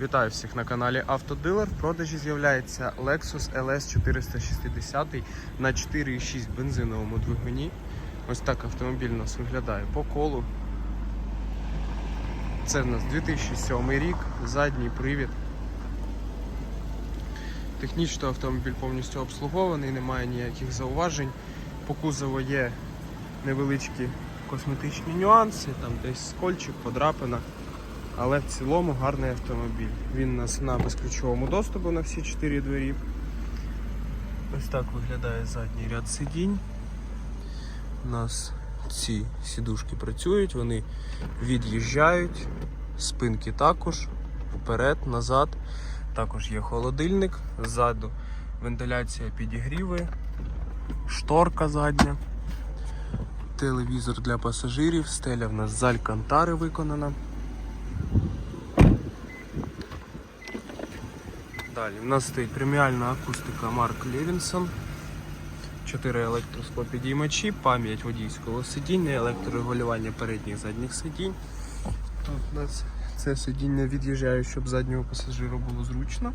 Вітаю всіх на каналі Автодилер. В продажі з'являється Lexus LS 460 на 4,6 бензиновому двигуні. Ось так автомобіль у нас виглядає по колу. Це в нас 2007 рік, задній привід. Технічно автомобіль повністю обслугований, немає ніяких зауважень. По кузову є невеличкі косметичні нюанси, там десь скольчик, подрапина. Але в цілому гарний автомобіль. Він у нас на безключовому доступу на всі 4 двері. Ось так виглядає задній ряд сидінь. У нас ці сідушки працюють, вони від'їжджають, спинки також, вперед, назад. Також є холодильник, ззаду вентиляція підігріви, шторка задня, телевізор для пасажирів, стеля в нас з алькантари виконана. Далі у нас стоїть преміальна акустика Марк Левінсон. 4 електросклопідіймачі, пам'ять водійського сидіння, електрорегулювання передніх задніх сидінь. Тут у нас це сидіння від'їжджає, щоб заднього пасажиру було зручно.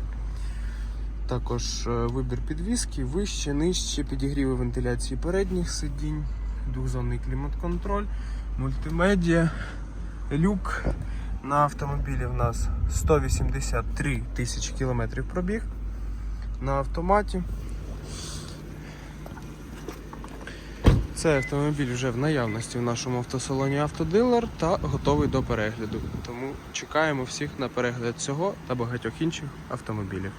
Також е, вибір підвіски, вище, нижче, підігріви вентиляції передніх сидінь, двохзонний клімат-контроль, мультимедіа, люк. На автомобілі в нас 183 тисячі кілометрів пробіг на автоматі. Цей автомобіль вже в наявності в нашому автосалоні Автодилер та готовий до перегляду. Тому чекаємо всіх на перегляд цього та багатьох інших автомобілів.